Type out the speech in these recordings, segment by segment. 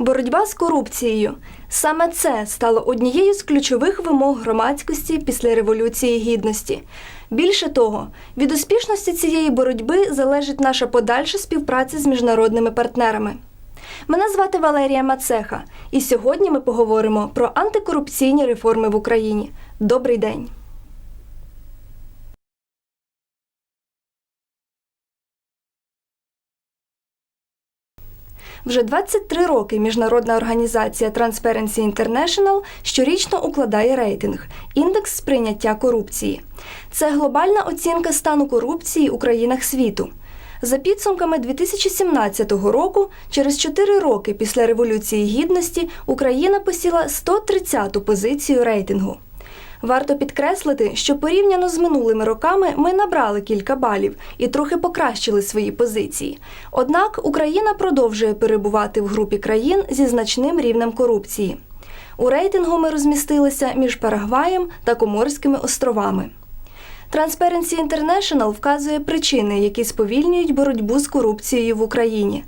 Боротьба з корупцією саме це стало однією з ключових вимог громадськості після Революції Гідності. Більше того, від успішності цієї боротьби залежить наша подальша співпраця з міжнародними партнерами. Мене звати Валерія Мацеха, і сьогодні ми поговоримо про антикорупційні реформи в Україні. Добрий день! Вже 23 роки міжнародна організація Transparency International щорічно укладає рейтинг індекс сприйняття корупції. Це глобальна оцінка стану корупції у країнах світу. За підсумками 2017 року, через 4 роки після Революції Гідності, Україна посіла 130-ту позицію рейтингу. Варто підкреслити, що порівняно з минулими роками ми набрали кілька балів і трохи покращили свої позиції. Однак Україна продовжує перебувати в групі країн зі значним рівнем корупції. У рейтингу ми розмістилися між Парагваєм та Коморськими островами. Transparency International вказує причини, які сповільнюють боротьбу з корупцією в Україні.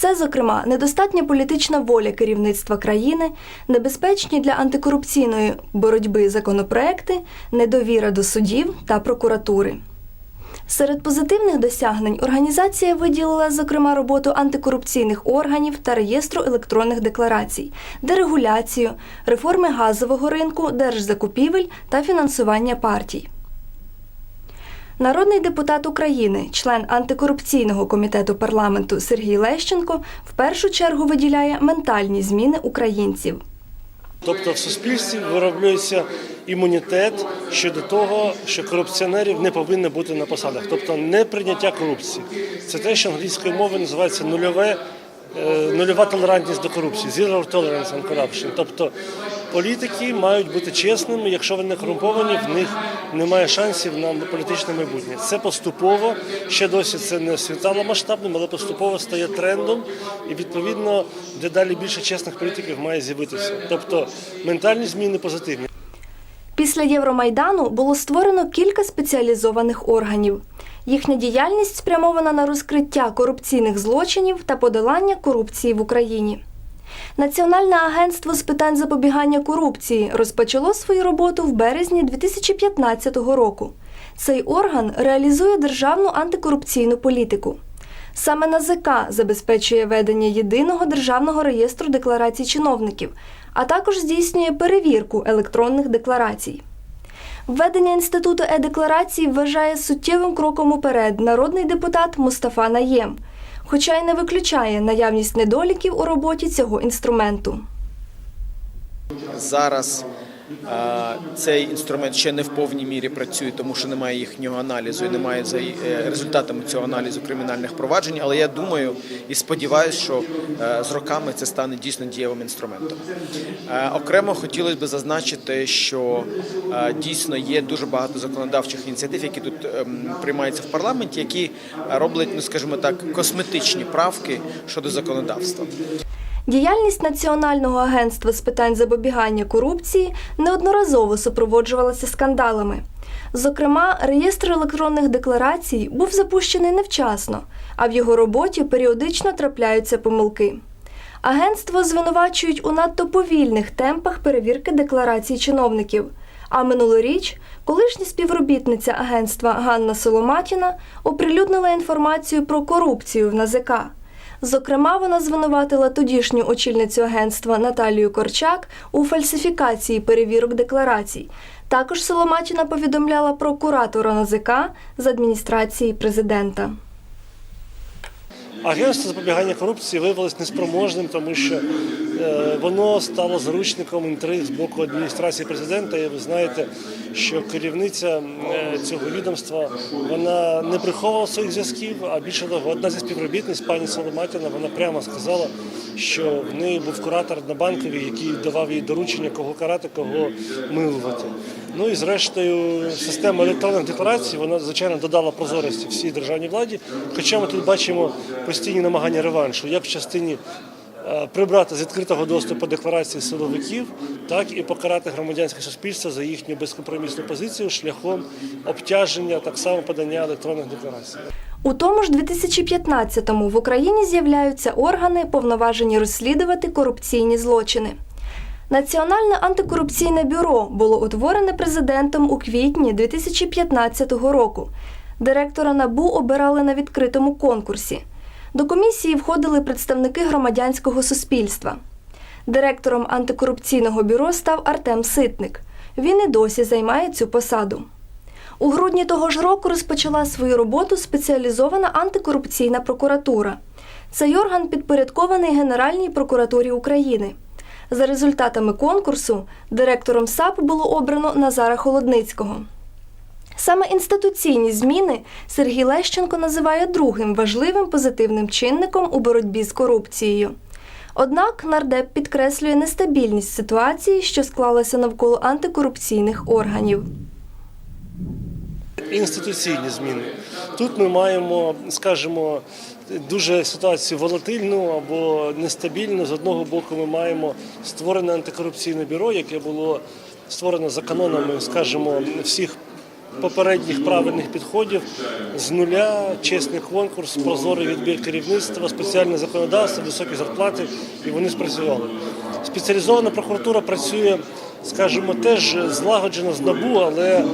Це, зокрема, недостатня політична воля керівництва країни, небезпечні для антикорупційної боротьби законопроекти, недовіра до судів та прокуратури. Серед позитивних досягнень організація виділила, зокрема, роботу антикорупційних органів та реєстру електронних декларацій, дерегуляцію, реформи газового ринку, держзакупівель та фінансування партій. Народний депутат України, член антикорупційного комітету парламенту Сергій Лещенко в першу чергу виділяє ментальні зміни українців. Тобто в суспільстві вироблюється імунітет щодо того, що корупціонерів не повинно бути на посадах, тобто не прийняття корупції. Це те, що англійською мовою називається нульове, е, нульова толерантність до корупції, zero tolerance on corruption. Тобто політики мають бути чесними, якщо вони корумповані, в них немає шансів на політичне майбутнє. Це поступово, ще досі це не світало масштабним, але поступово стає трендом, і відповідно дедалі більше чесних політиків має з'явитися. Тобто ментальні зміни позитивні. Після Євромайдану було створено кілька спеціалізованих органів. Їхня діяльність спрямована на розкриття корупційних злочинів та подолання корупції в Україні. Національне агентство з питань запобігання корупції розпочало свою роботу в березні 2015 року. Цей орган реалізує державну антикорупційну політику. Саме НАЗК забезпечує ведення єдиного державного реєстру декларацій чиновників, а також здійснює перевірку електронних декларацій. Введення інституту е-декларацій вважає суттєвим кроком уперед народний депутат Мустафа Наєм, хоча й не виключає наявність недоліків у роботі цього інструменту. Зараз цей інструмент ще не в повній мірі працює, тому що немає їхнього аналізу і немає за е, результатами цього аналізу кримінальних проваджень. Але я думаю і сподіваюся, що е, з роками це стане дійсно дієвим інструментом. Е, Окремо хотілося б зазначити, що дійсно є дуже багато законодавчих ініціатив, які тут ем, приймаються в парламенті, які роблять, ну скажімо так, косметичні правки щодо законодавства. Діяльність Національного агентства з питань запобігання корупції неодноразово супроводжувалася скандалами. Зокрема, реєстр електронних декларацій був запущений невчасно, а в його роботі періодично трапляються помилки. Агентство звинувачують у надто повільних темпах перевірки декларацій чиновників. А минулоріч колишня співробітниця агентства Ганна Соломатіна оприлюднила інформацію про корупцію в НАЗК. Зокрема, вона звинуватила тодішню очільницю агентства Наталію Корчак у фальсифікації перевірок декларацій. Також Соломатіна повідомляла про куратора НАЗК з адміністрації президента. Агентство запобігання корупції виявилось неспроможним, тому що воно стало заручником інтриг з боку адміністрації президента. І ви знаєте, що керівниця е, цього відомства вона не приховувала своїх зв'язків, а більше того, одна зі співробітниць, пані Соломатіна, вона прямо сказала, що в неї був куратор на банковій, який давав їй доручення, кого карати, кого милувати. Ну і зрештою, система електронних декларацій вона звичайно додала прозорості всій державній владі. Хоча ми тут бачимо постійні намагання реваншу, як в частині е, прибрати з відкритого доступу декларації силовиків, так і покарати громадянське суспільство за їхню безкомпромісну позицію шляхом обтяження так само подання електронних декларацій. У тому ж 2015-му в Україні з'являються органи, повноважені розслідувати корупційні злочини. Національне антикорупційне бюро було утворене президентом у квітні 2015 року. Директора НАБУ обирали на відкритому конкурсі. До комісії входили представники громадянського суспільства. Директором антикорупційного бюро став Артем Ситник. Він і досі займає цю посаду. У грудні того ж року розпочала свою роботу спеціалізована антикорупційна прокуратура. Цей орган підпорядкований Генеральній прокуратурі України. За результатами конкурсу директором САП було обрано Назара Холодницького. Саме інституційні зміни Сергій Лещенко називає другим важливим позитивним чинником у боротьбі з корупцією. Однак нардеп підкреслює нестабільність ситуації, що склалася навколо антикорупційних органів. інституційні зміни. Тут ми маємо, скажімо, дуже ситуацію волатильну або нестабільну. З одного боку, ми маємо створене антикорупційне бюро, яке було створено за канонами, скажімо, всіх попередніх правильних підходів з нуля, чесний конкурс, прозорий відбір керівництва, спеціальне законодавство, високі зарплати, і вони спрацювали. Спеціалізована прокуратура працює, скажімо, теж злагоджено з НАБУ, але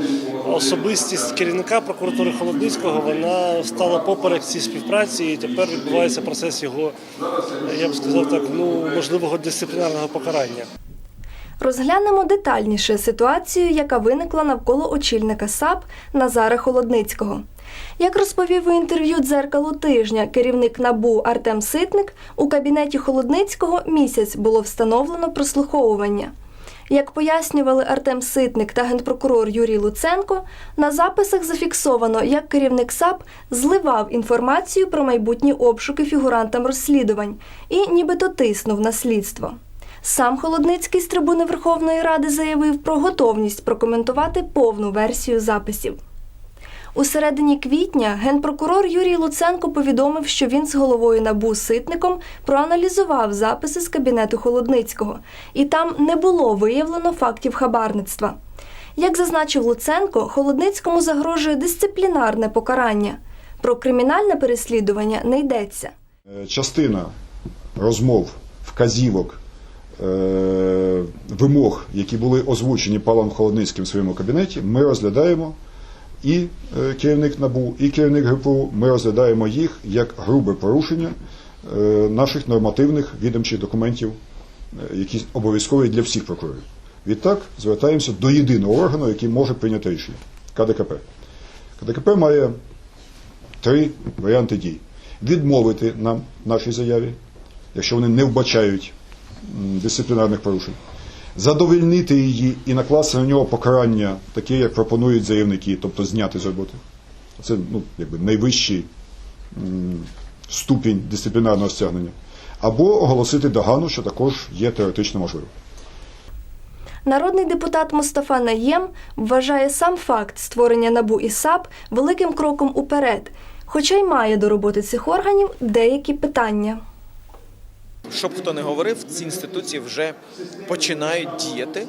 особистість керівника прокуратури Холодницького вона стала поперек цій співпраці, і тепер відбувається процес його, я б сказав так, ну можливого дисциплінарного покарання. Розглянемо детальніше ситуацію, яка виникла навколо очільника САП Назара Холодницького. Як розповів у інтерв'ю дзеркалу тижня керівник НАБУ Артем Ситник, у кабінеті Холодницького місяць було встановлено прослуховування. Як пояснювали Артем Ситник та генпрокурор Юрій Луценко, на записах зафіксовано, як керівник САП зливав інформацію про майбутні обшуки фігурантам розслідувань і нібито тиснув на слідство. Сам Холодницький з трибуни Верховної Ради заявив про готовність прокоментувати повну версію записів. У середині квітня генпрокурор Юрій Луценко повідомив, що він з головою НАБУ Ситником проаналізував записи з кабінету Холодницького, і там не було виявлено фактів хабарництва. Як зазначив Луценко, Холодницькому загрожує дисциплінарне покарання. Про кримінальне переслідування не йдеться. Е, частина розмов, вказівок, вимог, які були озвучені Павлом Холодницьким в своєму кабінеті, ми розглядаємо і е, керівник НАБУ, і керівник ГПУ, ми розглядаємо їх як грубе порушення е, наших нормативних відомчих документів, е, які обов'язкові для всіх прокурорів. Відтак звертаємося до єдиного органу, який може прийняти рішення КДКП. КДКП має три варіанти дій: відмовити нам нашій заяві, якщо вони не вбачають дисциплінарних порушень, задовольнити її і накласти на нього покарання, таке, як пропонують заявники, тобто зняти з роботи. Це ну, якби найвищий ступінь дисциплінарного стягнення. Або оголосити догану, що також є теоретично можливо. Народний депутат Мустафа Наєм вважає сам факт створення НАБУ і САП великим кроком уперед, хоча й має до роботи цих органів деякі питання. Щоб хто не говорив, ці інституції вже починають діяти.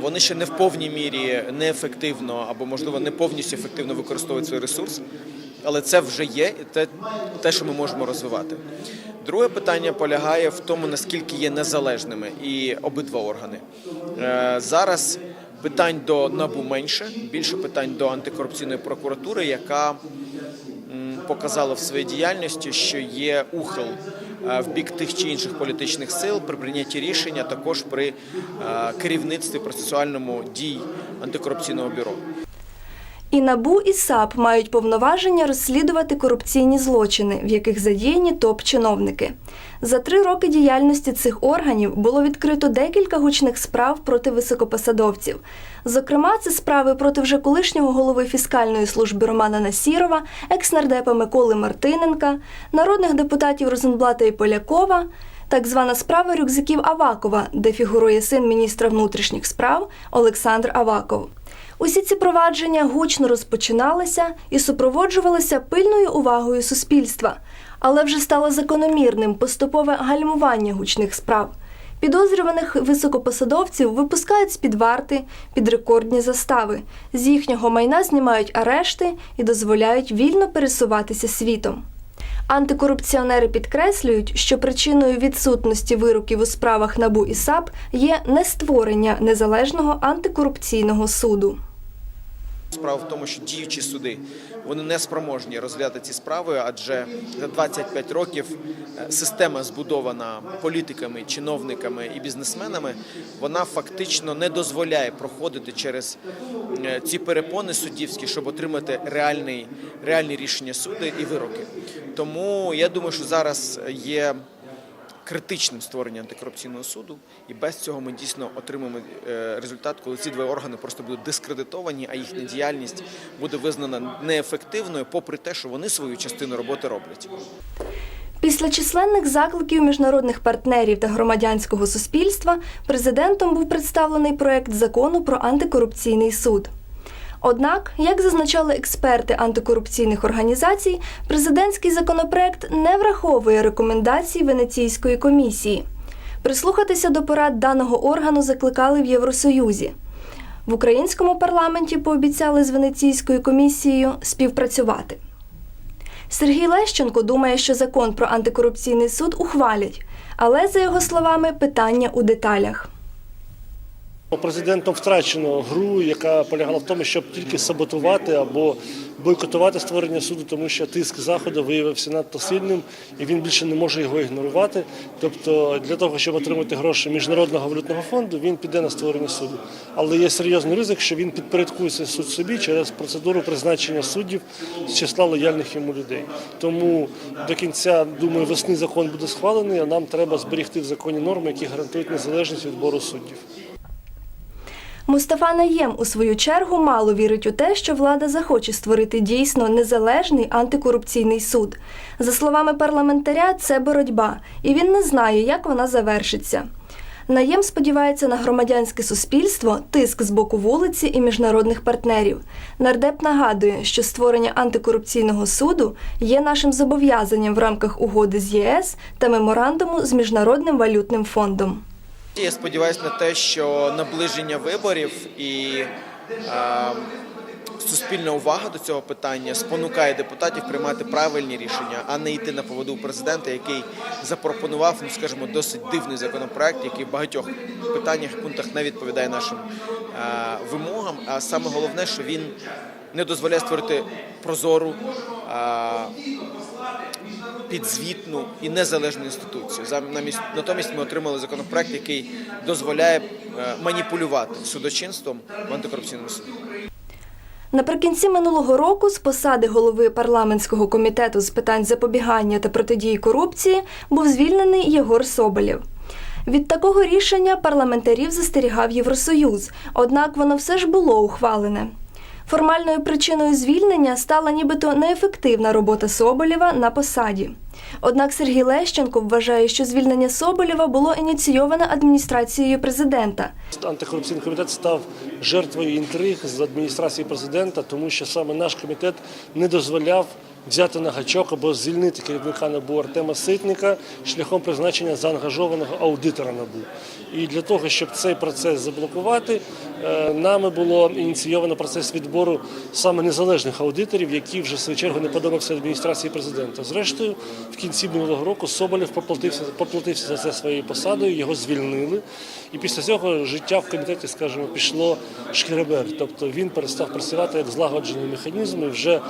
Вони ще не в повній мірі неефективно або, можливо, не повністю ефективно використовують свій ресурс, але це вже є і те, що ми можемо розвивати. Друге питання полягає в тому, наскільки є незалежними і обидва органи. Е, Зараз питань до НАБУ менше, більше питань до антикорупційної прокуратури, яка показала в своїй діяльності, що є ухил в бік тих чи інших політичних сил при прийнятті рішення, також при е, керівництві процесуальному дій антикорупційного бюро. І НАБУ і САП мають повноваження розслідувати корупційні злочини, в яких задіяні топ-чиновники. За три роки діяльності цих органів було відкрито декілька гучних справ проти високопосадовців. Зокрема, це справи проти вже колишнього голови фіскальної служби Романа Насірова, екс-нардепа Миколи Мартиненка, народних депутатів Розенблата і Полякова. Так звана справа рюкзаків Авакова, де фігурує син міністра внутрішніх справ Олександр Аваков. Усі ці провадження гучно розпочиналися і супроводжувалися пильною увагою суспільства, але вже стало закономірним поступове гальмування гучних справ. Підозрюваних високопосадовців випускають з-під варти під рекордні застави. З їхнього майна знімають арешти і дозволяють вільно пересуватися світом. Антикорупціонери підкреслюють, що причиною відсутності вироків у справах НАБУ і САП є нестворення незалежного антикорупційного суду. Справа в тому, що діючі суди вони не спроможні розглядати ці справи, адже за 25 років е, система збудована політиками, чиновниками і бізнесменами, вона фактично не дозволяє проходити через е, ці перепони суддівські, щоб отримати реальний, реальні рішення суду і вироки. Тому я думаю, що зараз є критичним створення антикорупційного суду, і без цього ми дійсно отримаємо е, результат, коли ці два органи просто будуть дискредитовані, а їхня діяльність буде визнана неефективною, попри те, що вони свою частину роботи роблять. Після численних закликів міжнародних партнерів та громадянського суспільства президентом був представлений проект закону про антикорупційний суд. Однак, як зазначали експерти антикорупційних організацій, президентський законопроект не враховує рекомендацій Венеційської комісії. Прислухатися до порад даного органу закликали в Євросоюзі. В українському парламенті пообіцяли з Венеційською комісією співпрацювати. Сергій Лещенко думає, що закон про антикорупційний суд ухвалять, але за його словами, питання у деталях. Президентом втрачено гру, яка полягала в тому, щоб тільки саботувати або бойкотувати створення суду, тому що тиск заходу виявився надто сильним, і він більше не може його ігнорувати. Тобто, для того, щоб отримати гроші міжнародного валютного фонду, він піде на створення суду. Але є серйозний ризик, що він підпорядкується суд собі через процедуру призначення суддів з числа лояльних йому людей. Тому до кінця, думаю, весни закон буде схвалений, а нам треба зберігти в законі норми, які гарантують незалежність відбору суддів. Мустафа Наєм у свою чергу мало вірить у те, що влада захоче створити дійсно незалежний антикорупційний суд. За словами парламентаря, це боротьба, і він не знає, як вона завершиться. Наєм сподівається на громадянське суспільство, тиск з боку вулиці і міжнародних партнерів. Нардеп нагадує, що створення антикорупційного суду є нашим зобов'язанням в рамках угоди з ЄС та меморандуму з Міжнародним валютним фондом. Я сподіваюся на те, що наближення виборів і е, суспільна увага до цього питання спонукає депутатів приймати правильні рішення, а не йти на поводу президента, який запропонував, ну скажімо, досить дивний законопроект, який в багатьох питаннях пунктах не відповідає нашим е, вимогам. А саме головне, що він не дозволяє створити прозору. Е, підзвітну і незалежну інституцію. Натомість ми отримали законопроект, який дозволяє е, маніпулювати судочинством в антикорупційному суді. Наприкінці минулого року з посади голови парламентського комітету з питань запобігання та протидії корупції був звільнений Єгор Соболєв. Від такого рішення парламентарів застерігав Євросоюз, однак воно все ж було ухвалене. Формальною причиною звільнення стала нібито неефективна робота Соболєва на посаді. Однак Сергій Лещенко вважає, що звільнення Соболєва було ініційоване адміністрацією президента. Антикорупційний комітет став жертвою інтриг з адміністрації президента, тому що саме наш комітет не дозволяв взяти на гачок або звільнити керівника НАБУ Артема Ситника шляхом призначення заангажованого аудитора НАБУ. І для того, щоб цей процес заблокувати, е, нами було ініційовано процес відбору саме незалежних аудиторів, які вже в свою чергу не подобався адміністрації президента. Зрештою, в кінці минулого року Соболєв поплатився, поплатився за це своєю посадою, його звільнили. І після цього життя в комітеті, скажімо, пішло шкеребер. Тобто він перестав працювати як злагоджений механізм і вже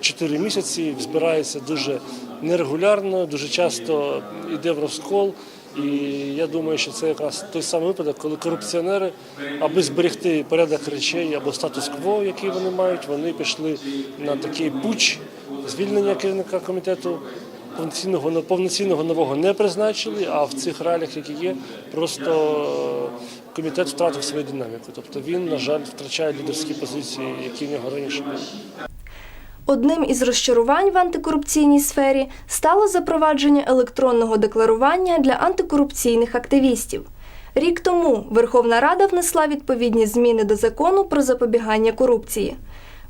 4 місяці збирається дуже нерегулярно, дуже часто йде в розкол. І я думаю, що це якраз той самий випадок, коли корупціонери, аби зберегти порядок речей або статус-кво, який вони мають, вони пішли на такий пуч звільнення керівника комітету. Повноцінного повноцінного нового не призначили, а в цих реаліях, які є, просто комітет втратив свою динаміку. Тобто він, на жаль, втрачає лідерські позиції, які в нього раніше були. Одним із розчарувань в антикорупційній сфері стало запровадження електронного декларування для антикорупційних активістів. Рік тому Верховна Рада внесла відповідні зміни до закону про запобігання корупції.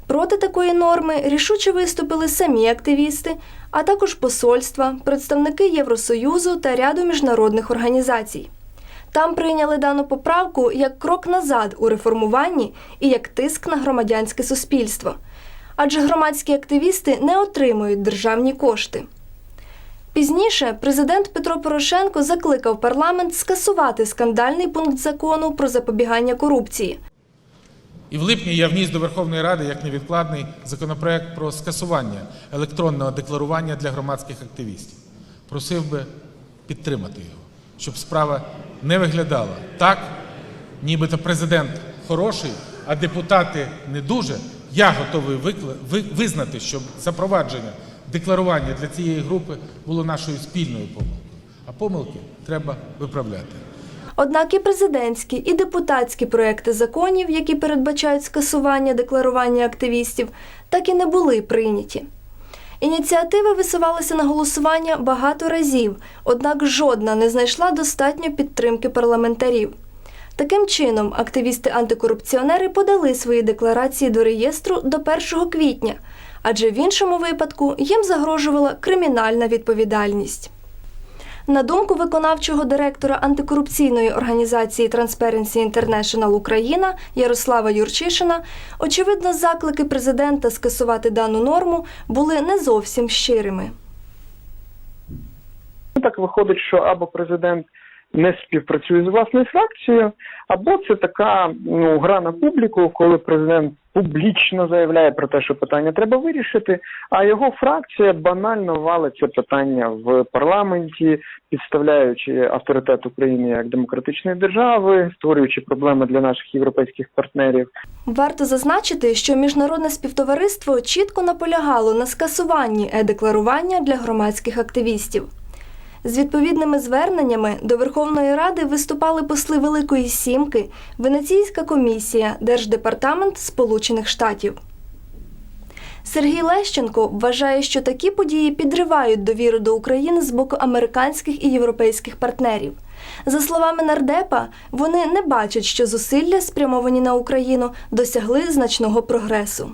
Проти такої норми рішуче виступили самі активісти, а також посольства, представники Євросоюзу та ряду міжнародних організацій. Там прийняли дану поправку як крок назад у реформуванні і як тиск на громадянське суспільство. Адже громадські активісти не отримують державні кошти. Пізніше президент Петро Порошенко закликав парламент скасувати скандальний пункт закону про запобігання корупції. І в липні я вніс до Верховної Ради як невідкладний законопроект про скасування електронного декларування для громадських активістів. Просив би підтримати його, щоб справа не виглядала так, нібито президент хороший, а депутати не дуже. Я готовий визнати, що запровадження декларування для цієї групи було нашою спільною помилкою. А помилки треба виправляти. Однак і президентські, і депутатські проекти законів, які передбачають скасування декларування активістів, так і не були прийняті. Ініціативи висувалися на голосування багато разів, однак жодна не знайшла достатньо підтримки парламентарів. Таким чином, активісти-антикорупціонери подали свої декларації до реєстру до 1 квітня, адже в іншому випадку їм загрожувала кримінальна відповідальність. На думку виконавчого директора антикорупційної організації Transparency International Україна Ярослава Юрчишина, очевидно, заклики президента скасувати дану норму були не зовсім щирими. Так виходить, що або президент не співпрацює з власною фракцією, або це така ну гра на публіку, коли президент публічно заявляє про те, що питання треба вирішити, а його фракція банально валить це питання в парламенті, підставляючи авторитет України як демократичної держави, створюючи проблеми для наших європейських партнерів. Варто зазначити, що міжнародне співтовариство чітко наполягало на скасуванні е-декларування для громадських активістів. З відповідними зверненнями до Верховної Ради виступали посли Великої Сімки, Венеційська комісія, Держдепартамент Сполучених Штатів. Сергій Лещенко вважає, що такі події підривають довіру до України з боку американських і європейських партнерів. За словами нардепа, вони не бачать, що зусилля, спрямовані на Україну, досягли значного прогресу.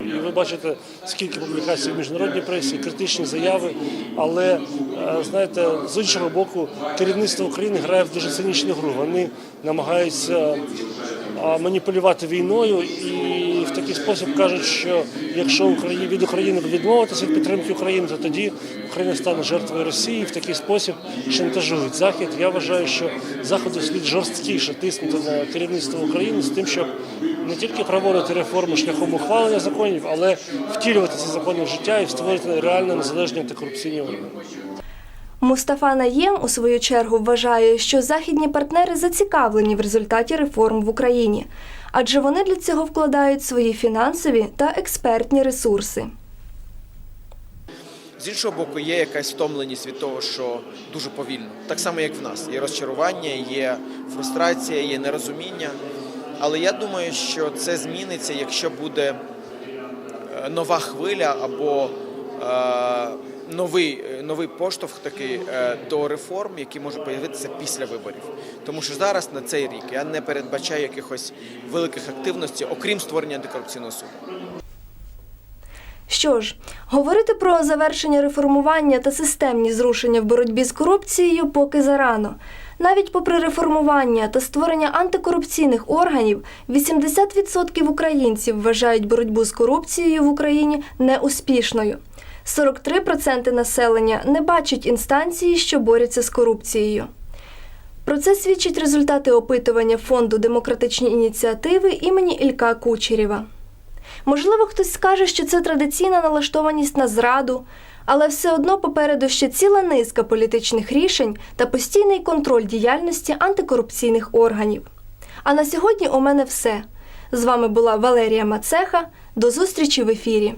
І ви бачите, скільки публікацій в міжнародній пресі, критичні заяви. Але е, знаєте, з іншого боку, керівництво України грає в дуже цинічну гру. Вони намагаються маніпулювати війною і в такий спосіб кажуть, що якщо Україні від України відмовитися від підтримки України, то тоді Україна стане жертвою Росії. В такий спосіб шантажують Захід. Я вважаю, що Заходу слід жорсткіше тиснути на керівництво України з тим, щоб не тільки проводити реформи шляхом ухвалення законів, але втілювати ці закони в життя і створити реально незалежні антикорупційні органи. Мустафа Наєм у свою чергу вважає, що західні партнери зацікавлені в результаті реформ в Україні, адже вони для цього вкладають свої фінансові та експертні ресурси. З іншого боку, є якась втомленість від того, що дуже повільно. Так само, як в нас. Є розчарування, є фрустрація, є нерозуміння. Але я думаю, що це зміниться, якщо буде е, нова хвиля або е, новий, е, новий поштовх такий е, до реформ, які можуть появитися після виборів. Тому що зараз на цей рік я не передбачаю якихось великих активностей, окрім створення антикорупційного суду. Що ж, говорити про завершення реформування та системні зрушення в боротьбі з корупцією поки зарано. Навіть попри реформування та створення антикорупційних органів, 80% українців вважають боротьбу з корупцією в Україні неуспішною. 43% населення не бачать інстанції, що борються з корупцією. Про це свідчать результати опитування фонду демократичні ініціативи імені Ілька Кучерєва. Можливо, хтось скаже, що це традиційна налаштованість на зраду, але все одно попереду ще ціла низка політичних рішень та постійний контроль діяльності антикорупційних органів. А на сьогодні у мене все. З вами була Валерія Мацеха. До зустрічі в ефірі.